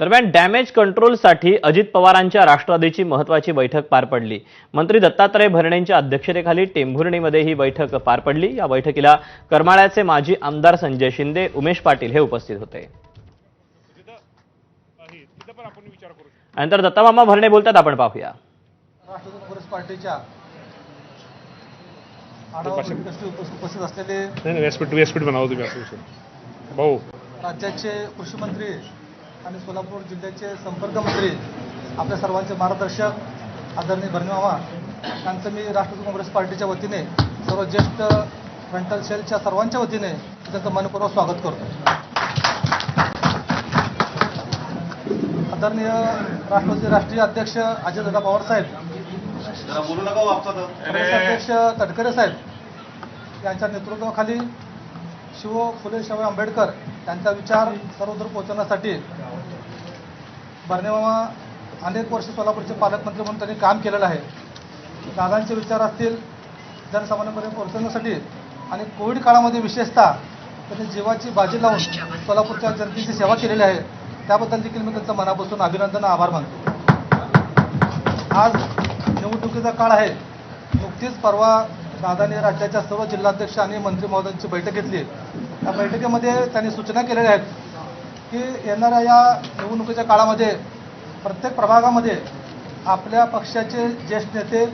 दरम्यान डॅमेज कंट्रोलसाठी अजित पवारांच्या राष्ट्रवादीची महत्वाची बैठक पार पडली. मंत्री दत्तात्रय भरणेंच्या अध्यक्षतेखाली टेंभुर्णीमध्ये ही बैठक पार पडली. या बैठकीला करमाळ्याचे माजी आमदार संजय शिंदे उमेश पाटील हे उपस्थित होते. नंतर दत्तामामा भरणे बोलतात आपण पाहूया. राष्ट्रवादी काँग्रेस पार्टीच्या उपस्थित असलेले भाऊ. राज्याचे कृषी मंत्री आणि सोलापूर जिल्ह्याचे संपर्क मंत्री आपल्या सर्वांचे मार्गदर्शक आदरणीय भरणीमामा यांचं मी राष्ट्रवादी काँग्रेस पार्टीच्या वतीने सर्व ज्येष्ठ फ्रंटल सेलच्या सर्वांच्या वतीने त्यांचं मनपूर्वक स्वागत करतो. आदरणीय राष्ट्रवादी राष्ट्रीय अध्यक्ष अजयदादा पवार साहेब प्रदेश अध्यक्ष तटकरे साहेब यांच्या नेतृत्वाखाली शिव फुले शाहू आंबेडकर यांचा विचार सर्वदूर पोहोचवण्यासाठी बर्नेमामा अनेक वर्ष सोलापूरचे पालकमंत्री म्हणून त्यांनी काम केलेलं आहे. दादांचे विचार असतील जनसामान्यांपर्यंत पोहोचवण्यासाठी आणि कोविड काळामध्ये विशेषतः त्यांनी जीवाची बाजी लावून सोलापूरच्या जनतेची सेवा केलेली आहे त्याबद्दल देखील मी त्यांचं मनापासून अभिनंदन आभार मानतो. आज निवडणुकीचा काळ आहे. नुकतीच परवा दादाने राज्याच्या सर्व जिल्हाध्यक्ष आणि मंत्री महोदयांची बैठक घेतली. त्या बैठकीमध्ये त्यांनी सूचना केलेल्या आहेत की येणाऱ्या या निवडणुकीच्या काळामध्ये प्रत्येक प्रभागामध्ये आपल्या पक्षाचे ज्येष्ठ नेते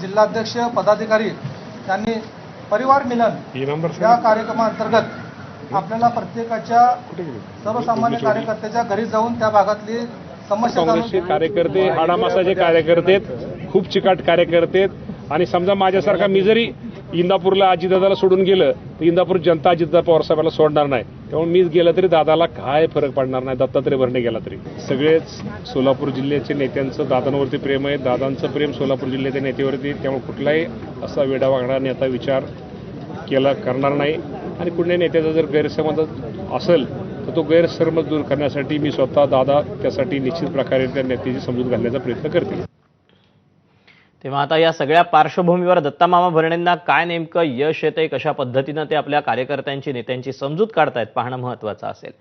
जिल्हाध्यक्ष पदाधिकारी यांनी परिवार मिलन या कार्यक्रमाअंतर्गत आपल्याला प्रत्येकाच्या सर्वसामान्य कार्यकर्त्याच्या घरी जाऊन त्या भागातली समस्या काँग्रेसचे कार्यकर्ते आडामासाचे कार्यकर्ते खूप चिकाट कार्यकर्ते आणि समजा माझ्यासारखा मी जरी इंदापूरला अजितदादाला सोडून गेलं तर इंदापूर जनता अजितदा पवार साहेबाला सोडणार नाही. त्यामुळे मीच गेलं तरी दादाला काय फरक पडणार नाही दत्तात्रय भरणे गेला तरी. सगळेच सोलापूर जिल्ह्याचे नेत्यांचं दादांवरती प्रेम आहे दादांचं प्रेम सोलापूर जिल्ह्याच्या नेत्यावरती त्यामुळे कुठलाही असा वेडावागडा नेता विचार केला करणार नाही. आणि कुठल्याही नेत्याचा जर गैरसमज असेल तर तो गैरसमज दूर करण्यासाठी मी स्वतः दादा त्यासाठी निश्चित प्रकारे त्या नेत्याची समजूत घालण्याचा प्रयत्न करते तेव्हा आता या सगळ्या पार्श्वभूमीवर दत्तामामा भरणेंना काय नेमकं यश येतंय कशा पद्धतीनं ते आपल्या कार्यकर्त्यांची नेत्यांची समजूत काढतायत पाहणं महत्वाचं असेल.